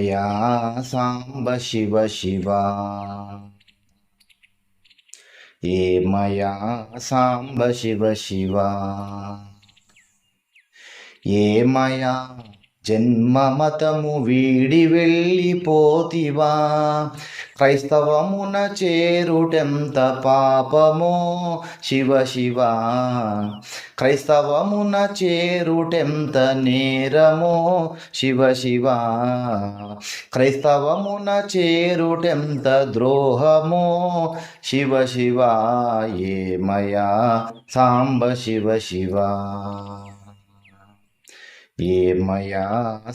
ఏమయా సాంబ శివ శివ ఏమయా సాంబ శివ శివ ఏమయా జన్మమతము వీడి వెళ్ళిపోతివా. క్రైస్తవమున చేరుటెంత పాపమో శివ శివ. క్రైస్తవమున చేరుటెంత నేరమో శివ శివ. క్రైస్తవమున చేరుటెంత ద్రోహమో శివ శివ. ఏమయా సాంబ శివ శివ. ఏమయా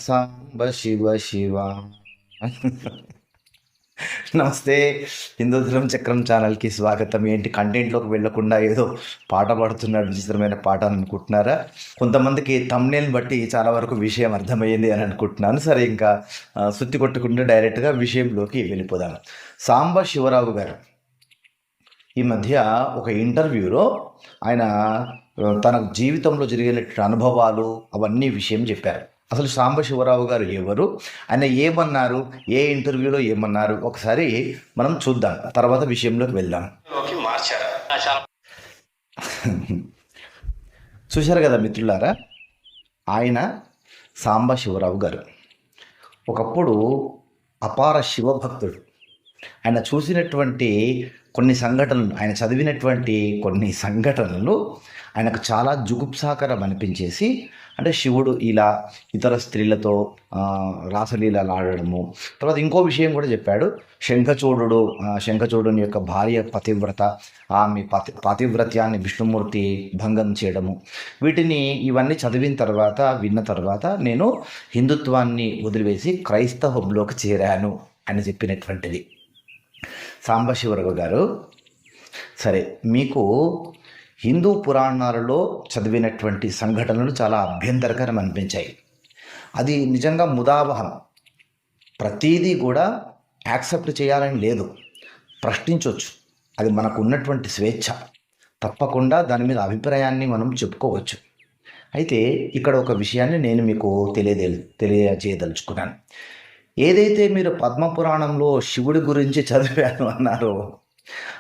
సాంబ శివ శివ. నమస్తే హిందూధరం చక్రం ఛానల్కి స్వాగతం. ఏంటి కంటెంట్లోకి వెళ్ళకుండా ఏదో పాట పాడుతున్నాడు విచిత్రమైన పాట అని అనుకుంటున్నారా? కొంతమందికి తమ్నేల్ని బట్టి చాలా వరకు విషయం అర్థమయ్యింది అని అనుకుంటున్నాను. సరే ఇంకా సుత్తి కొట్టుకుంటే డైరెక్ట్గా విషయంలోకి వెళ్ళిపోదాం. సాంబ శివరావు గారు ఈ మధ్య ఒక ఇంటర్వ్యూలో ఆయన తన జీవితంలో జరిగినటువంటి అనుభవాలు అవన్నీ విషయం చెప్పారు. అసలు సాంబశివరావు గారు ఎవరు? ఆయన ఏమన్నారు? ఏ ఇంటర్వ్యూలో ఏమన్నారు? ఒకసారి మనం చూద్దాం. తర్వాత విషయంలోకి వెళ్దాం. చూశారు కదా మిత్రులారా? ఆయన సాంబశివరావు గారు. ఒకప్పుడు అపార శివభక్తుడు. ఆయన చూసినటువంటి కొన్ని సంఘటనలు ఆయన చదివినటువంటి కొన్ని సంఘటనలు ఆయనకు చాలా జుగుప్సాకరం అనిపించేసి అంటే శివుడు ఇలా ఇతర స్త్రీలతో రాసలీలలు ఆడడము తర్వాత ఇంకో విషయం కూడా చెప్పాడు శంఖచూడు శంఖచూడుని యొక్క భార్య పతివ్రత ఆమె పతి పాతివ్రత్యాన్ని విష్ణుమూర్తి భంగం చేయడము. వీటిని ఇవన్నీ చదివిన తర్వాత విన్న తర్వాత నేను హిందుత్వాన్ని వదిలివేసి క్రైస్తవంలోకి చేరాను అని చెప్పినటువంటిది. సాంబశివరావు గారు. సరే మీకు హిందూ పురాణాలలో చదివినటువంటి సంఘటనలు చాలా అభ్యంతరకరం అనిపించాయి. అది నిజంగా ముదావహం. ప్రతీదీ కూడా యాక్సెప్ట్ చేయాలని లేదు. ప్రశ్నించవచ్చు అది మనకు ఉన్నటువంటి స్వేచ్ఛ. తప్పకుండా దాని మీద అభిప్రాయాన్ని మనం చెప్పుకోవచ్చు. అయితే ఇక్కడ ఒక విషయాన్ని నేను మీకు తెలియదే తెలియజేయదలుచుకున్నాను. ఏదైతే మీరు పద్మపురాణంలో శివుడి గురించి చదివాను అన్నారో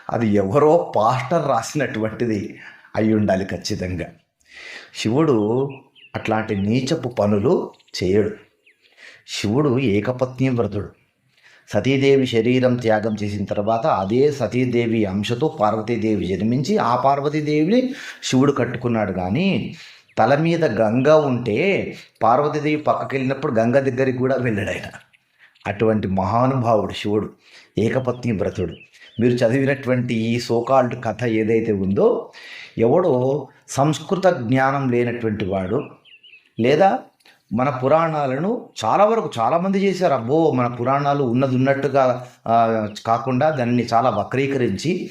అది ఎవరో పాస్టర్ రాసినటువంటిది అయి ఉండాలి ఖచ్చితంగా. శివుడు అట్లాంటి నీచపు పనులు చేయడు. శివుడు ఏకపత్ని వ్రతుడు. సతీదేవి శరీరం త్యాగం చేసిన తర్వాత అదే సతీదేవి అంశతో పార్వతీదేవి జన్మించి ఆ పార్వతీదేవిని శివుడు కట్టుకున్నాడు. కానీ తల మీద గంగ ఉంటే పార్వతీదేవి పక్కకి వెళ్ళినప్పుడు గంగ దగ్గరికి కూడా వెళ్ళాడు ఆయన. అటువంటి మహానుభావుడు శివుడు ఏకపత్ని వ్రతుడు. మీరు చదివినటువంటి ఈ సోకాల్డ్ కథ ఏదైతే ఉందో ఎవడో సంస్కృత జ్ఞానం లేనటువంటి వాడు లేదా మన పురాణాలను చాలా వరకు చాలామంది చేశారు. అబ్బో మన పురాణాలు ఉన్నది ఉన్నట్టుగా కాకుండా దాన్ని చాలా వక్రీకరించి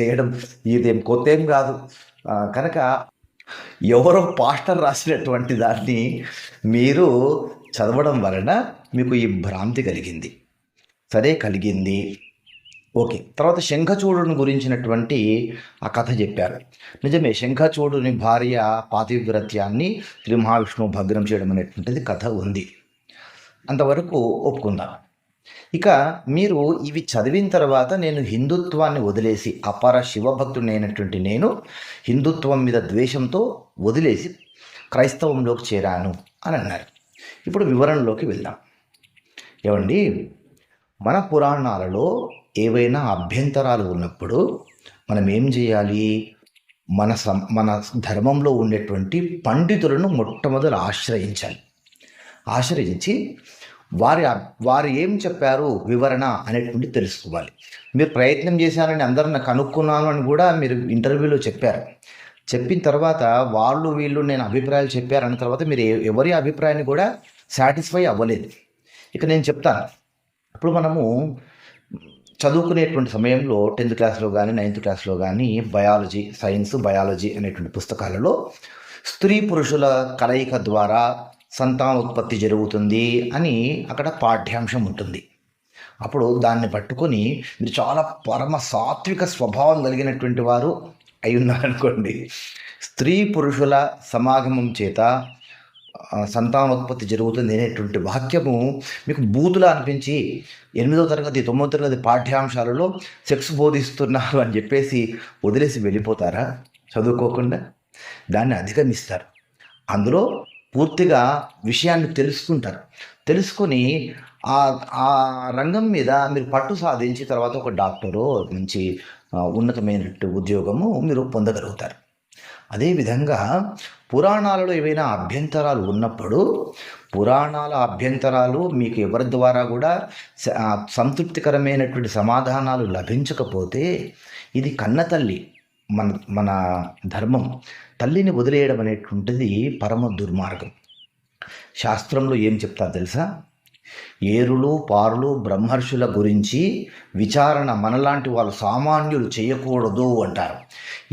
చేయడం ఇదేం కొత్త ఏం కాదు కనుక ఎవరో పాస్టర్ రాసినటువంటి దాన్ని మీరు చదవడం వలన మీకు ఈ భ్రాంతి కలిగింది. సరే కలిగింది. ఓకే. తర్వాత శంఖచూడుని గురించినటువంటి ఆ కథ చెప్పారు. నిజమే శంఖచూడుని భార్య పాతివ్రత్యాన్ని శ్రీ మహావిష్ణువు భగ్నం చేయడం అనేటువంటిది కథ ఉంది. అంతవరకు ఒప్పుకుందాం. ఇక మీరు ఇవి చదివిన తర్వాత నేను హిందుత్వాన్ని వదిలేసి అపార శివభక్తుడైనటువంటి నేను హిందుత్వం మీద ద్వేషంతో వదిలేసి క్రైస్తవంలోకి చేరాను అని అన్నారు. ఇప్పుడు వివరణలోకి వెళ్దాం. ఏమండి? మన పురాణాలలో ఏవైనా అభ్యంతరాలు ఉన్నప్పుడు మనం ఏం చేయాలి? మన సం మన ధర్మంలో ఉండేటువంటి పండితులను మొట్టమొదలు ఆశ్రయించాలి. ఆశ్రయించి వారి వారు ఏం చెప్పారు? వివరణ అనేటువంటి తెలుసుకోవాలి. మీరు ప్రయత్నం చేశారని అందరిని కనుక్కున్నాను అని కూడా మీరు ఇంటర్వ్యూలో చెప్పారు. చెప్పిన తర్వాత వాళ్ళు వీళ్ళు నేను అభిప్రాయాలు చెప్పారన్న తర్వాత మీరు ఎవరి అభిప్రాయాన్ని కూడా సాటిస్ఫై అవ్వలేదు. ఇక నేను చెప్తాను ఇప్పుడు మనము చదువుకునేటువంటి సమయంలో టెన్త్ క్లాస్లో కానీ నైన్త్ క్లాస్లో కానీ బయాలజీ సైన్స్ బయాలజీ అనేటువంటి పుస్తకాలలో స్త్రీ పురుషుల కలయిక ద్వారా సంతానోత్పత్తి జరుగుతుంది అని అక్కడ పాఠ్యాంశం ఉంటుంది. అప్పుడు దాన్ని పట్టుకొని మీరు చాలా పరమ సాత్విక స్వభావం కలిగినటువంటి వారు అయి ఉన్నారనుకోండి స్త్రీ పురుషుల సమాగమం చేత సంతానోత్పత్తి జరుగుతుంది అనేటువంటి వాక్యము మీకు బూతులా అనిపించి ఎనిమిదో తరగతి తొమ్మిదో తరగతి పాఠ్యాంశాలలో సెక్స్ బోధిస్తున్నారు అని చెప్పేసి వదిలేసి వెళ్ళిపోతారా? చదువుకోకుండా? దాన్ని అధిగమిస్తారు. అందులో పూర్తిగా విషయాన్ని తెలుసుకుంటారు. తెలుసుకొని ఆ ఆ రంగం మీద మీరు పట్టు సాధించి తర్వాత ఒక డాక్టరు మంచి ఉన్నతమైన ఉన్నతమైనటువంటి ఉద్యోగము మీరు పొందగలుగుతారు. అదేవిధంగా పురాణాలలో ఏవైనా అభ్యంతరాలు ఉన్నప్పుడు పురాణాల అభ్యంతరాలు మీకు ఎవరి ద్వారా కూడా స- సంతృప్తికరమైనటువంటి సమాధానాలు లభించకపోతే ఇది కన్న తల్లి మన మన ధర్మం. తల్లిని వదిలేయడం అనేటువంటిది పరమ దుర్మార్గం. శాస్త్రంలో ఏం చెప్తారు తెలుసా? ఏరులు పారులు బ్రహ్మర్షుల గురించి విచారణ మనలాంటి వాళ్ళు సామాన్యులు చేయకూడదు అంటారు.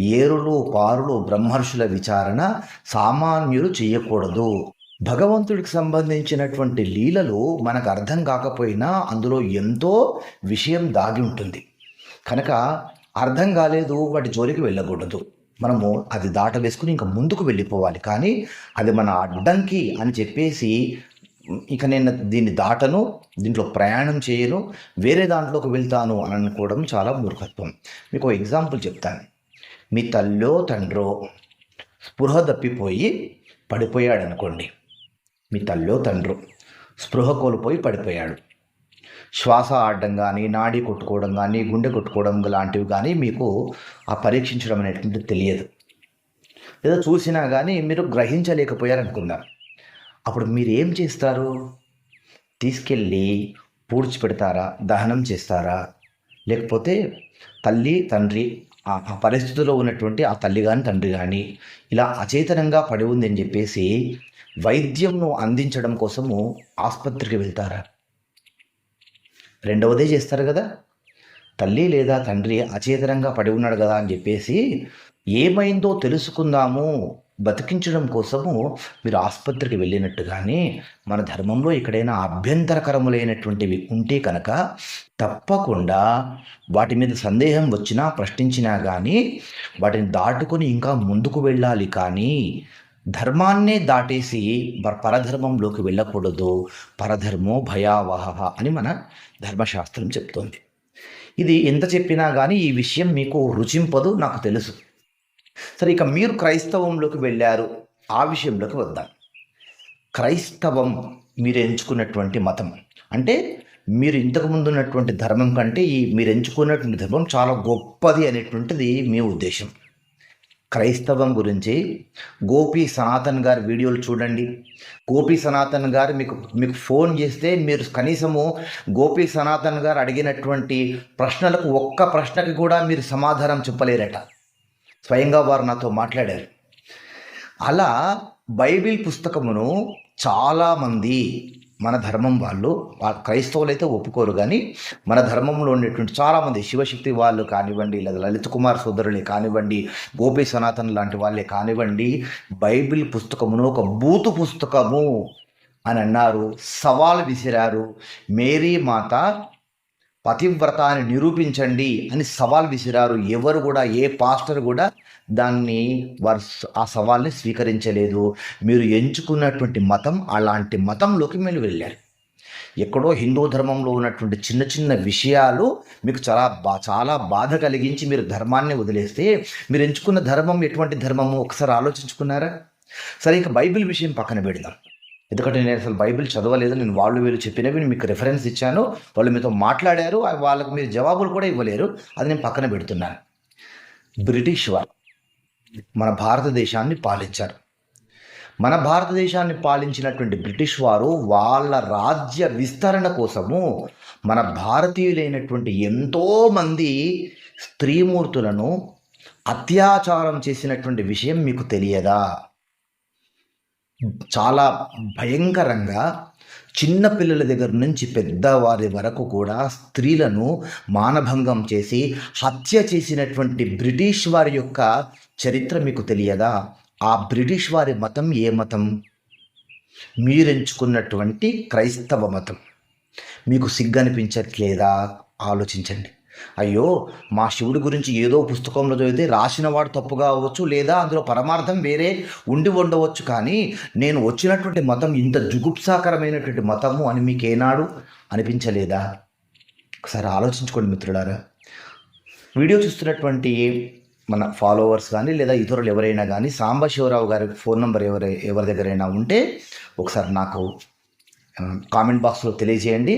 ఏరులు పారులు బ్రహ్మర్షుల విచారణ సామాన్యులు చేయకూడదు. భగవంతుడికి సంబంధించినటువంటి లీలలు మనకు అర్థం కాకపోయినా అందులో ఎంతో విషయం దాగి ఉంటుంది. కనుక అర్థం కాలేదు వాటి జోలికి వెళ్ళకూడదు. మనము అది దాటవేసుకుని ఇంకా ముందుకు వెళ్ళిపోవాలి. కానీ అది మన అడ్డంకి అని చెప్పేసి ఇక నేను దీన్ని దాటను దీంట్లో ప్రయాణం చేయను వేరే దాంట్లోకి వెళ్తాను అని అనుకోవడం చాలా మూర్ఖత్వం. మీకు ఎగ్జాంపుల్ చెప్తాను. మీ తల్లో తండ్రో స్పృహ తప్పిపోయి పడిపోయాడు అనుకోండి మీ తల్లో తండ్రు స్పృహ కోల్పోయి పడిపోయాడు. శ్వాస ఆడడం కానీ నాడి కొట్టుకోవడం కానీ గుండె కొట్టుకోవడం లాంటివి కానీ మీకు ఆ పరీక్షించడం అనేటువంటిది తెలియదు. లేదా చూసినా కానీ మీరు గ్రహించలేకపోయారనుకుందాం. అప్పుడు మీరు ఏం చేస్తారు? తీసుకెళ్ళి పూడ్చిపెడతారా? దహనం చేస్తారా? లేకపోతే తల్లి తండ్రి ఆ ఆ పరిస్థితిలో ఉన్నటువంటి ఆ తల్లి కానీ తండ్రి కానీ ఇలా అచేతనంగా పడి ఉంది అని చెప్పేసి వైద్యంను అందించడం కోసము ఆసుపత్రికి వెళ్తారా? రెండవదే చేస్తారు కదా? తల్లి లేదా తండ్రి అచేతనంగా పడి ఉన్నాడు కదా అని చెప్పేసి ఏమైందో తెలుసుకుందాము. బతికించడం కోసము మీరు ఆసుపత్రికి వెళ్ళినట్టుగానే మన ధర్మంలో ఎక్కడైనా అభ్యంతరకరములైనటువంటివి ఉంటే కనుక తప్పకుండా వాటి మీద సందేహం వచ్చినా ప్రశ్నించినా కానీ వాటిని దాటుకొని ఇంకా ముందుకు వెళ్ళాలి కానీ ధర్మాన్నే దాటేసి పరధర్మంలోకి వెళ్ళకూడదు. పరధర్మో భయావహ అని మన ధర్మశాస్త్రం చెప్తోంది. ఇది ఎంత చెప్పినా కానీ ఈ విషయం మీకు రుచింపదు నాకు తెలుసు. సరే ఇక మీరు క్రైస్తవంలోకి వెళ్ళారు. ఆ విషయంలోకి వద్దాం. క్రైస్తవం మీరు ఎంచుకున్నటువంటి మతం. అంటే మీరు ఇంతకుముందు ఉన్నటువంటి ధర్మం కంటే ఈ మీరు ఎంచుకున్నటువంటి ధర్మం చాలా గొప్పది అనేటువంటిది మీ ఉద్దేశం. క్రైస్తవం గురించి గోపి సనాతన్ గారి వీడియోలు చూడండి. గోపి సనాతన్ గారు మీకు మీకు ఫోన్ చేస్తే మీరు కనీసము గోపి సనాతన్ గారు అడిగినటువంటి ప్రశ్నలకు ఒక్క ప్రశ్నకి కూడా మీరు సమాధానం చెప్పలేరట. స్వయంగా వారు నాతో మాట్లాడారు. అలా బైబిల్ పుస్తకమును చాలామంది మన ధర్మం వాళ్ళు ఆ క్రైస్తవులు అయితే ఒప్పుకోరు కానీ మన ధర్మంలో ఉండేటువంటి చాలామంది శివశక్తి వాళ్ళు కానివ్వండి లేదా లలిత్ కుమార్ సోదరులే కానివ్వండి గోపి సనాతన్ లాంటి వాళ్ళే కానివ్వండి బైబిల్ పుస్తకమును ఒక బూతు పుస్తకము అని అన్నారు సవాల్ విసిరారు. మేరీ మాత పతివ్రతాన్ని నిరూపించండి అని సవాల్ విసిరారు. ఎవరు కూడా ఏ పాస్టర్ కూడా దాన్ని వారు ఆ సవాల్ని స్వీకరించలేదు. మీరు ఎంచుకున్నటువంటి మతం అలాంటి మతంలోకి మీరు వెళ్ళారు. ఎక్కడో హిందూ ధర్మంలో ఉన్నటువంటి చిన్న చిన్న విషయాలు మీకు చాలా బా చాలా బాధ కలిగించి మీరు ధర్మాన్ని వదిలేస్తే మీరు ఎంచుకున్న ధర్మం ఎటువంటి ధర్మము? ఒకసారి ఆలోచించుకున్నారా? సరే ఇక బైబిల్ విషయం పక్కన పెడదాం. ఎందుకంటే నేను అసలు బైబిల్ చదవలేదు నేను వాళ్ళు వీళ్ళు చెప్పినవి నేను మీకు రెఫరెన్స్ ఇచ్చాను. వాళ్ళు మీతో మాట్లాడారు. వాళ్ళకు మీరు జవాబులు కూడా ఇవ్వలేరు. అది నేను పక్కన పెడుతున్నాను. బ్రిటిష్ వారు మన భారతదేశాన్ని పాలించారు. మన భారతదేశాన్ని పాలించినటువంటి బ్రిటిష్ వారు వాళ్ళ రాజ్య విస్తరణ కోసము మన భారతీయులైనటువంటి ఎంతోమంది స్త్రీమూర్తులను అత్యాచారం చేసినటువంటి విషయం మీకు తెలియదా? చాలా భయంకరంగా చిన్న పిల్లల దగ్గర నుంచి పెద్దవారి వరకు కూడా స్త్రీలను మానభంగం చేసి హత్య చేసినటువంటి బ్రిటిష్ వారి యొక్క చరిత్ర మీకు తెలియదా? ఆ బ్రిటిష్ వారి మతం ఏ మతం? మీరెంచుకున్నటువంటి క్రైస్తవ మతం. మీకు సిగ్గనిపించట్లేదా? ఆలోచించండి. అయ్యో మా శివుడి గురించి ఏదో పుస్తకంలో చదివితే రాసిన వాడు తప్పుగా అవ్వచ్చు లేదా అందులో పరమార్థం వేరే ఉండి ఉండవచ్చు. కానీ నేను వచ్చినటువంటి మతం ఇంత జుగుప్సాకరమైనటువంటి మతము అని మీకు ఏనాడు అనిపించలేదా? ఒకసారి ఆలోచించుకోండి మిత్రులారా. వీడియో చూస్తున్నటువంటి మన ఫాలోవర్స్ కానీ లేదా ఇతరులు ఎవరైనా కానీ సాంబశివరావు గారి ఫోన్ నెంబర్ ఎవరి ఎవరి దగ్గరైనా ఉంటే ఒకసారి నాకు కామెంట్ బాక్స్లో తెలియజేయండి.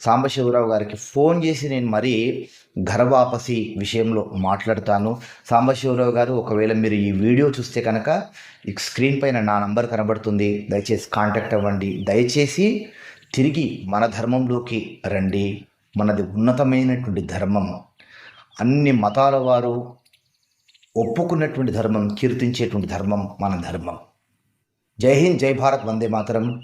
సాంబశివరావు గారికి ఫోన్ చేసి నేను మరీ ఘరవాపసి విషయంలో మాట్లాడతాను. సాంబశివరావు గారు ఒకవేళ మీరు ఈ వీడియో చూస్తే కనుక ఈ స్క్రీన్ పైన నా నంబర్ కనబడుతుంది. దయచేసి కాంటాక్ట్ అవ్వండి. దయచేసి తిరిగి మన ధర్మంలోకి రండి. మనది ఉన్నతమైనటువంటి ధర్మం. అన్ని మతాల వారు ఒప్పుకున్నటువంటి ధర్మం కీర్తించేటువంటి ధర్మం మన ధర్మం. జై హింద్ జై భారత్ వందే మాతరం.